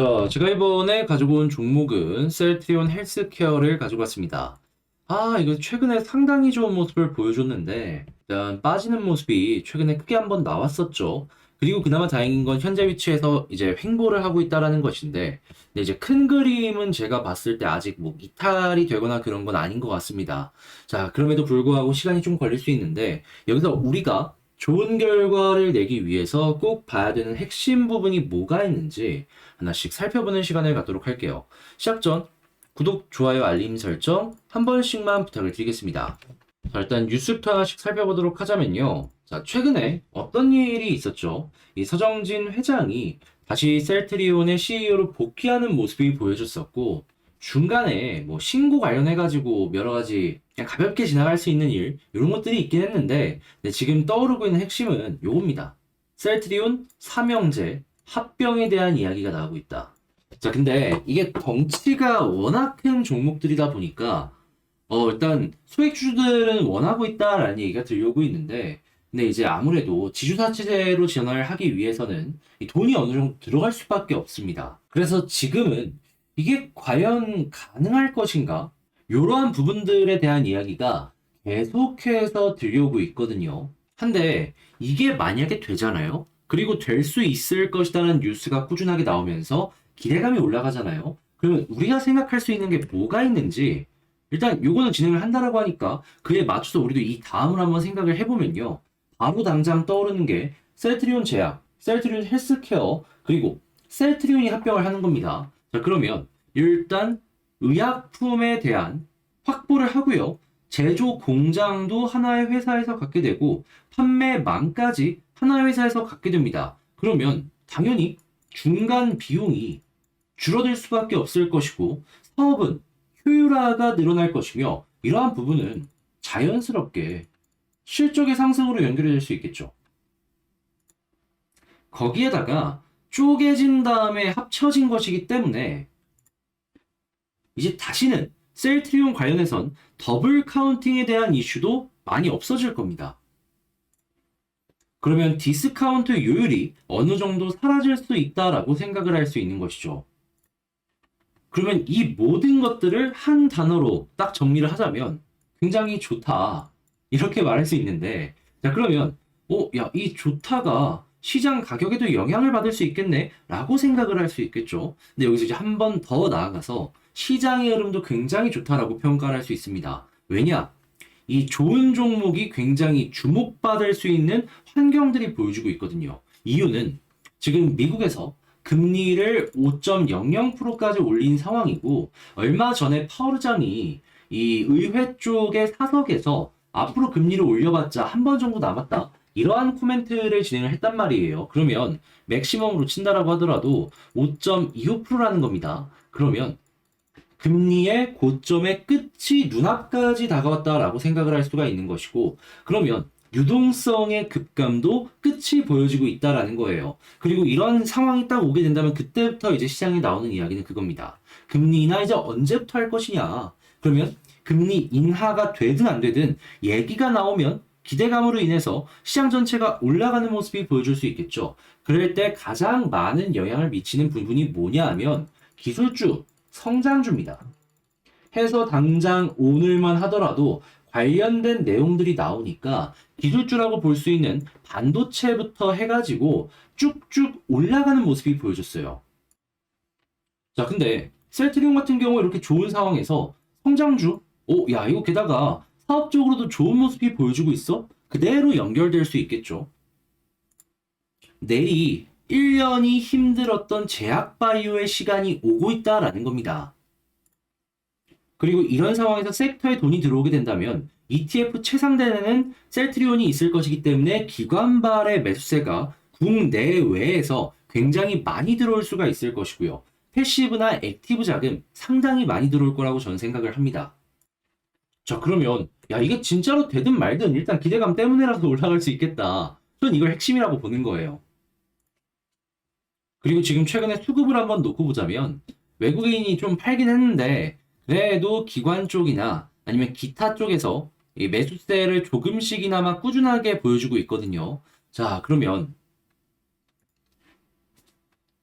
자, 제가 이번에 가지고 온 종목은 셀트리온 헬스케어를 가지고 왔습니다. 아, 이거 최근에 상당히 좋은 모습을 보여줬는데, 일단 빠지는 모습이 최근에 크게 한번 나왔었죠. 그리고 그나마 다행인 건 현재 위치에서 이제 횡보를 하고 있다라는 것인데, 근데 이제 큰 그림은 제가 봤을 때 아직 뭐 이탈이 되거나 그런 건 아닌 것 같습니다. 자, 그럼에도 불구하고 시간이 좀 걸릴 수 있는데, 여기서 우리가 좋은 결과를 내기 위해서 꼭 봐야 되는 핵심 부분이 뭐가 있는지 하나씩 살펴보는 시간을 갖도록 할게요. 시작 전 구독, 좋아요, 알림 설정 한 번씩만 부탁을 드리겠습니다. 자, 일단 뉴스부터 하나씩 살펴보도록 하자면요. 자, 최근에 어떤 일이 있었죠? 이 서정진 회장이 다시 셀트리온의 CEO로 복귀하는 모습이 보여졌었고, 중간에 뭐 신고 관련해가지고 여러 가지 그냥 가볍게 지나갈 수 있는 일, 이런 것들이 있긴 했는데, 지금 떠오르고 있는 핵심은 요겁니다. 셀트리온 삼형제 합병에 대한 이야기가 나오고 있다. 자, 근데 이게 덩치가 워낙 큰 종목들이다 보니까, 어, 일단 소액주주들은 원하고 있다라는 얘기가 들려오고 있는데, 근데 이제 아무래도 지주사채제로 전환을 하기 위해서는 이 돈이 어느 정도 들어갈 수밖에 없습니다. 그래서 지금은 이게 과연 가능할 것인가? 이러한 부분들에 대한 이야기가 계속해서 들려오고 있거든요. 한데 이게 만약에 되잖아요. 그리고 될 수 있을 것이라는 뉴스가 꾸준하게 나오면서 기대감이 올라가잖아요. 그러면 우리가 생각할 수 있는 게 뭐가 있는지 일단 요거는 진행을 한다라고 하니까 그에 맞춰서 우리도 이 다음을 한번 생각을 해보면요. 바로 당장 떠오르는 게 셀트리온 제약, 셀트리온 헬스케어, 그리고 셀트리온이 합병을 하는 겁니다. 자, 그러면 일단 의약품에 대한 확보를 하고요. 제조 공장도 하나의 회사에서 갖게 되고 판매망까지 하나의 회사에서 갖게 됩니다. 그러면 당연히 중간 비용이 줄어들 수밖에 없을 것이고 사업은 효율화가 늘어날 것이며 이러한 부분은 자연스럽게 실적의 상승으로 연결될 수 있겠죠. 거기에다가 쪼개진 다음에 합쳐진 것이기 때문에 이제 다시는 셀트리온 관련해선 더블 카운팅에 대한 이슈도 많이 없어질 겁니다. 그러면 디스카운트 요율이 어느 정도 사라질 수 있다라고 생각을 할 수 있는 것이죠. 그러면 이 모든 것들을 한 단어로 딱 정리를 하자면 굉장히 좋다. 이렇게 말할 수 있는데, 자, 그러면, 어, 야, 이 좋다가 시장 가격에도 영향을 받을 수 있겠네? 라고 생각을 할 수 있겠죠. 근데 여기서 이제 한 번 더 나아가서 시장의 흐름도 굉장히 좋다라고 평가를 할 수 있습니다. 왜냐? 이 좋은 종목이 굉장히 주목받을 수 있는 환경들이 보여주고 있거든요. 이유는 지금 미국에서 금리를 5.00%까지 올린 상황이고, 얼마 전에 파월장이 이 의회 쪽의 사석에서 앞으로 금리를 올려봤자 한 번 정도 남았다. 이러한 코멘트를 진행을 했단 말이에요. 그러면 맥시멈으로 친다라고 하더라도 5.25%라는 겁니다. 그러면 금리의 고점의 끝이 눈앞까지 다가왔다라고 생각을 할 수가 있는 것이고, 그러면 유동성의 급감도 끝이 보여지고 있다라는 거예요. 그리고 이런 상황이 딱 오게 된다면 그때부터 이제 시장에 나오는 이야기는 그겁니다. 금리 인하 이제 언제부터 할 것이냐? 그러면 금리 인하가 되든 안 되든 얘기가 나오면 기대감으로 인해서 시장 전체가 올라가는 모습이 보여줄 수 있겠죠. 그럴 때 가장 많은 영향을 미치는 부분이 뭐냐 하면 기술주, 성장주입니다. 해서 당장 오늘만 하더라도 관련된 내용들이 나오니까 기술주라고 볼 수 있는 반도체부터 해가지고 쭉쭉 올라가는 모습이 보여졌어요. 자, 근데 셀트리온 같은 경우 이렇게 좋은 상황에서 성장주, 오, 야, 이거 게다가 사업적으로도 좋은 모습이 보여주고 있어? 그대로 연결될 수 있겠죠. 내일이 1년이 힘들었던 제약바이오의 시간이 오고 있다라는 겁니다. 그리고 이런 상황에서 섹터에 돈이 들어오게 된다면 ETF 최상단에는 셀트리온이 있을 것이기 때문에 기관발의 매수세가 국내외에서 굉장히 많이 들어올 수가 있을 것이고요. 패시브나 액티브 자금 상당히 많이 들어올 거라고 저는 생각을 합니다. 자, 그러면, 야, 이게 진짜로 되든 말든 일단 기대감 때문에라도 올라갈 수 있겠다. 전 이걸 핵심이라고 보는 거예요. 그리고 지금 최근에 수급을 한번 놓고 보자면, 외국인이 좀 팔긴 했는데, 그래도 기관 쪽이나 아니면 기타 쪽에서 이 매수세를 조금씩이나마 꾸준하게 보여주고 있거든요. 자, 그러면,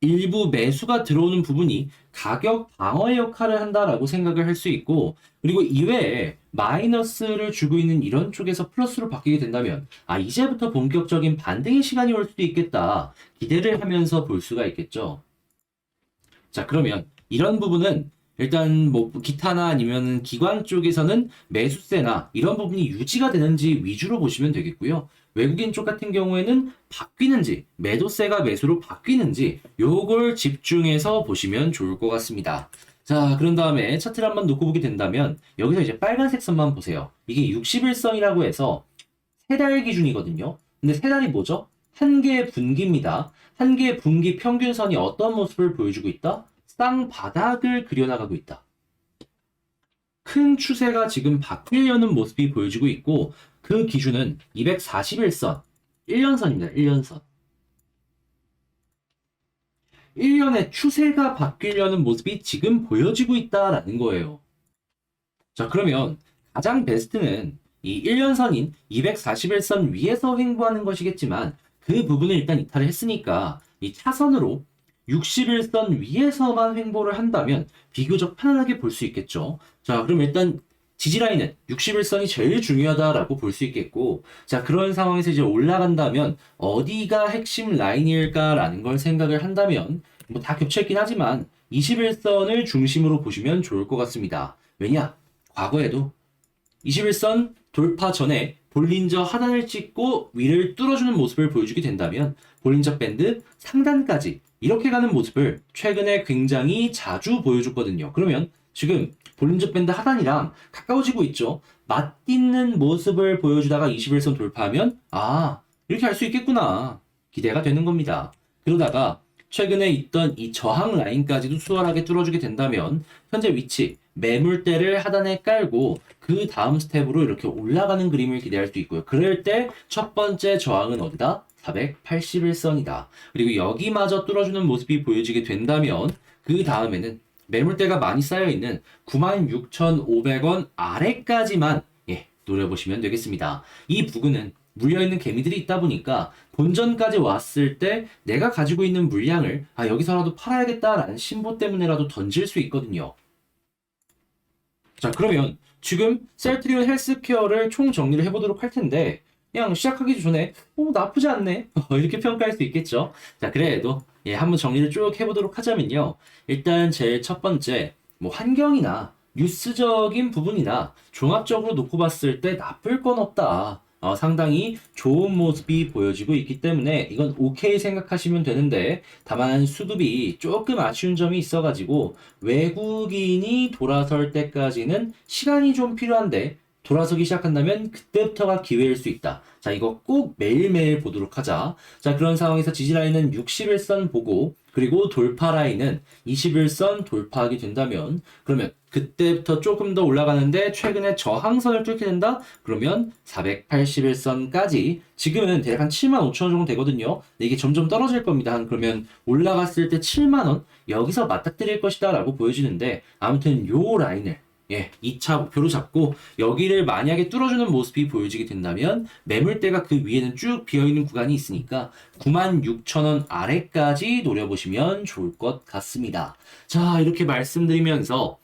일부 매수가 들어오는 부분이 가격 방어의 역할을 한다라고 생각을 할 수 있고 그리고 이외에 마이너스를 주고 있는 이런 쪽에서 플러스로 바뀌게 된다면 아 이제부터 본격적인 반등의 시간이 올 수도 있겠다 기대를 하면서 볼 수가 있겠죠. 자 그러면 이런 부분은 일단 뭐 기타나 아니면 기관 쪽에서는 매수세나 이런 부분이 유지가 되는지 위주로 보시면 되겠고요. 외국인 쪽 같은 경우에는 바뀌는지 매도세가 매수로 바뀌는지 요걸 집중해서 보시면 좋을 것 같습니다. 자, 그런 다음에 차트를 한번 놓고 보게 된다면 여기서 이제 빨간색 선만 보세요. 이게 60일선이라고 해서 세 달 기준이거든요. 근데 세 달이 뭐죠? 한 개의 분기입니다. 한 개의 분기 평균선이 어떤 모습을 보여주고 있다? 쌍바닥을 그려나가고 있다. 큰 추세가 지금 바뀌려는 모습이 보여지고 있고 그 기준은 241선, 1년선입니다. 1년선. 1년의 추세가 바뀌려는 모습이 지금 보여지고 있다라는 거예요. 자, 그러면 가장 베스트는 이 1년선인 241선 위에서 횡보하는 것이겠지만 그 부분을 일단 이탈을 했으니까 이 차선으로 61선 위에서만 횡보를 한다면 비교적 편안하게 볼 수 있겠죠. 자, 그럼 일단 지지라인은 61선이 제일 중요하다라고 볼 수 있겠고, 자, 그런 상황에서 이제 올라간다면 어디가 핵심 라인일까라는 걸 생각을 한다면, 뭐 다 겹쳐있긴 하지만 21선을 중심으로 보시면 좋을 것 같습니다. 왜냐? 과거에도 21선 돌파 전에 볼린저 하단을 찍고 위를 뚫어주는 모습을 보여주게 된다면 볼린저 밴드 상단까지 이렇게 가는 모습을 최근에 굉장히 자주 보여줬거든요. 그러면 지금 볼린저 밴드 하단이랑 가까워지고 있죠. 맞딛는 모습을 보여주다가 21선 돌파하면 아 이렇게 할 수 있겠구나 기대가 되는 겁니다. 그러다가 최근에 있던 이 저항 라인까지도 수월하게 뚫어주게 된다면 현재 위치 매물대를 하단에 깔고 그 다음 스텝으로 이렇게 올라가는 그림을 기대할 수 있고요. 그럴 때 첫 번째 저항은 어디다? 481선이다. 그리고 여기마저 뚫어주는 모습이 보여지게 된다면 그 다음에는 매물대가 많이 쌓여있는 96,500원 아래까지만 예, 노려보시면 되겠습니다. 이 부근은 물려있는 개미들이 있다 보니까 본전까지 왔을 때 내가 가지고 있는 물량을 아 여기서라도 팔아야겠다라는 심보 때문에라도 던질 수 있거든요. 자 그러면 지금 셀트리온 헬스케어를 총 정리를 해보도록 할 텐데 그냥 시작하기 전에 어 나쁘지 않네 이렇게 평가할 수 있겠죠. 자 그래도 예 한번 정리를 쭉 해보도록 하자면요. 일단 제일 첫 번째 뭐 환경이나 뉴스적인 부분이나 종합적으로 놓고 봤을 때 나쁠 건 없다. 어, 상당히 좋은 모습이 보여지고 있기 때문에 이건 오케이 생각하시면 되는데 다만 수급이 조금 아쉬운 점이 있어가지고 외국인이 돌아설 때까지는 시간이 좀 필요한데 돌아서기 시작한다면 그때부터가 기회일 수 있다. 자, 이거 꼭 매일매일 보도록 하자. 자, 그런 상황에서 지지라인은 61선 보고 그리고 돌파 라인은 21선 돌파하게 된다면 그러면 그때부터 조금 더 올라가는데 최근에 저항선을 뚫게 된다? 그러면 481선까지 지금은 대략 한 7만 5천 원 정도 되거든요. 근데 이게 점점 떨어질 겁니다. 한 그러면 올라갔을 때 7만 원 여기서 맞닥뜨릴 것이다 라고 보여지는데 아무튼 요 라인을 예, 2차 목표로 잡고 여기를 만약에 뚫어주는 모습이 보여지게 된다면 매물대가 그 위에는 쭉 비어있는 구간이 있으니까 96,000원 아래까지 노려보시면 좋을 것 같습니다. 자, 이렇게 말씀드리면서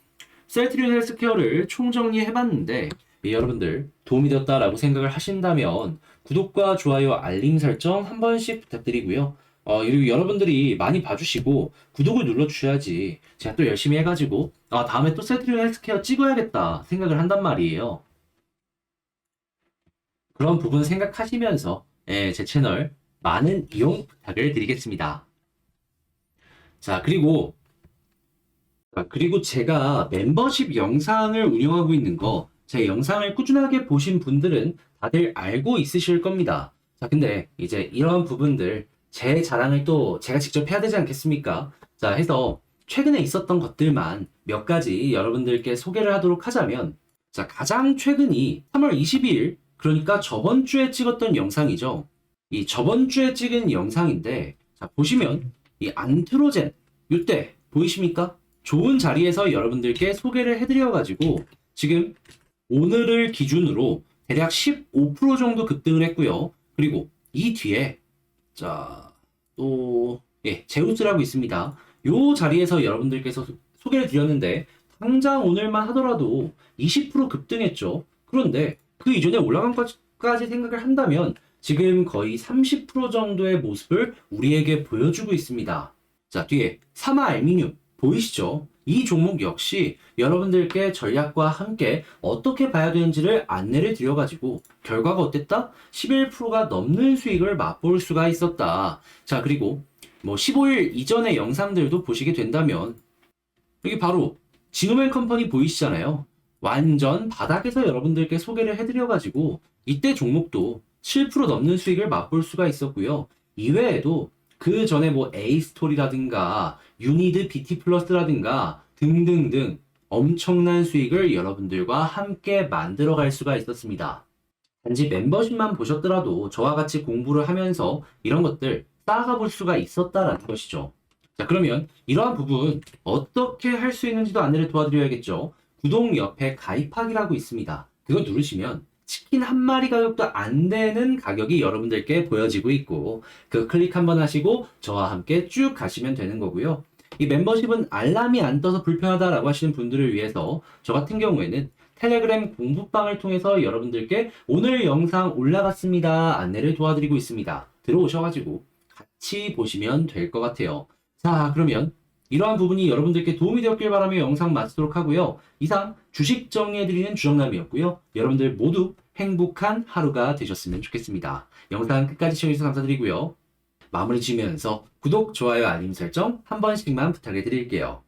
셀트리온 헬스케어를 총정리해봤는데 예, 여러분들 도움이 되었다라고 생각을 하신다면 구독과 좋아요, 알림 설정 한 번씩 부탁드리고요. 어, 그리고 여러분들이 많이 봐주시고 구독을 눌러주셔야지 제가 또 열심히 해가지고 아, 다음에 또 셀트리온 헬스케어 찍어야겠다 생각을 한단 말이에요. 그런 부분 생각하시면서 예, 제 채널 많은 이용 부탁을 드리겠습니다. 자, 그리고 아, 그리고 제가 멤버십 영상을 운영하고 있는 거, 제 영상을 꾸준하게 보신 분들은 다들 알고 있으실 겁니다. 자, 근데 이제 이런 부분들, 제 자랑을 또 제가 직접 해야 되지 않겠습니까? 자, 해서 최근에 있었던 것들만 몇 가지 여러분들께 소개를 하도록 하자면, 자, 가장 최근이 3월 22일, 그러니까 저번 주에 찍었던 영상이죠. 이 저번 주에 찍은 영상인데, 자, 보시면 이 안트로젠, 이때 보이십니까? 좋은 자리에서 여러분들께 소개를 해드려가지고 지금 오늘을 기준으로 대략 15% 정도 급등을 했고요. 그리고 이 뒤에 자 또 예, 제우스라고 있습니다. 요 자리에서 여러분들께서 소- 소개를 드렸는데 당장 오늘만 하더라도 20% 급등했죠. 그런데 그 이전에 올라간 것까지 생각을 한다면 지금 거의 30% 정도의 모습을 우리에게 보여주고 있습니다. 자, 뒤에 사마 알미늄 보이시죠? 이 종목 역시 여러분들께 전략과 함께 어떻게 봐야 되는지를 안내를 드려가지고 결과가 어땠다? 11%가 넘는 수익을 맛볼 수가 있었다. 자, 그리고 뭐 15일 이전의 영상들도 보시게 된다면 여기 바로 진오맨 컴퍼니 보이시잖아요. 완전 바닥에서 여러분들께 소개를 해드려가지고 이때 종목도 7% 넘는 수익을 맛볼 수가 있었고요. 이외에도 그 전에 뭐 에이스토리라든가 유니드 BT 플러스라든가 등등등 엄청난 수익을 여러분들과 함께 만들어 갈 수가 있었습니다. 단지 멤버십만 보셨더라도 저와 같이 공부를 하면서 이런 것들 쌓아가 볼 수가 있었다라는 것이죠. 자, 그러면 이러한 부분 어떻게 할 수 있는지도 안내를 도와드려야겠죠. 구독 옆에 가입하기라고 있습니다. 그거 누르시면 치킨 한 마리 가격도 안 되는 가격이 여러분들께 보여지고 있고 그 클릭 한번 하시고 저와 함께 쭉 가시면 되는 거고요. 이 멤버십은 알람이 안 떠서 불편하다라고 하시는 분들을 위해서 저 같은 경우에는 텔레그램 공부방을 통해서 여러분들께 오늘 영상 올라갔습니다 안내를 도와드리고 있습니다. 들어오셔가지고 같이 보시면 될 것 같아요. 자, 그러면 이러한 부분이 여러분들께 도움이 되었길 바라며 영상 마치도록 하고요. 이상 주식 정리해드리는 주정남이었고요. 여러분들 모두 행복한 하루가 되셨으면 좋겠습니다. 영상 끝까지 시청해주셔서 감사드리고요. 마무리 지으면서 구독, 좋아요, 알림 설정 한 번씩만 부탁해 드릴게요.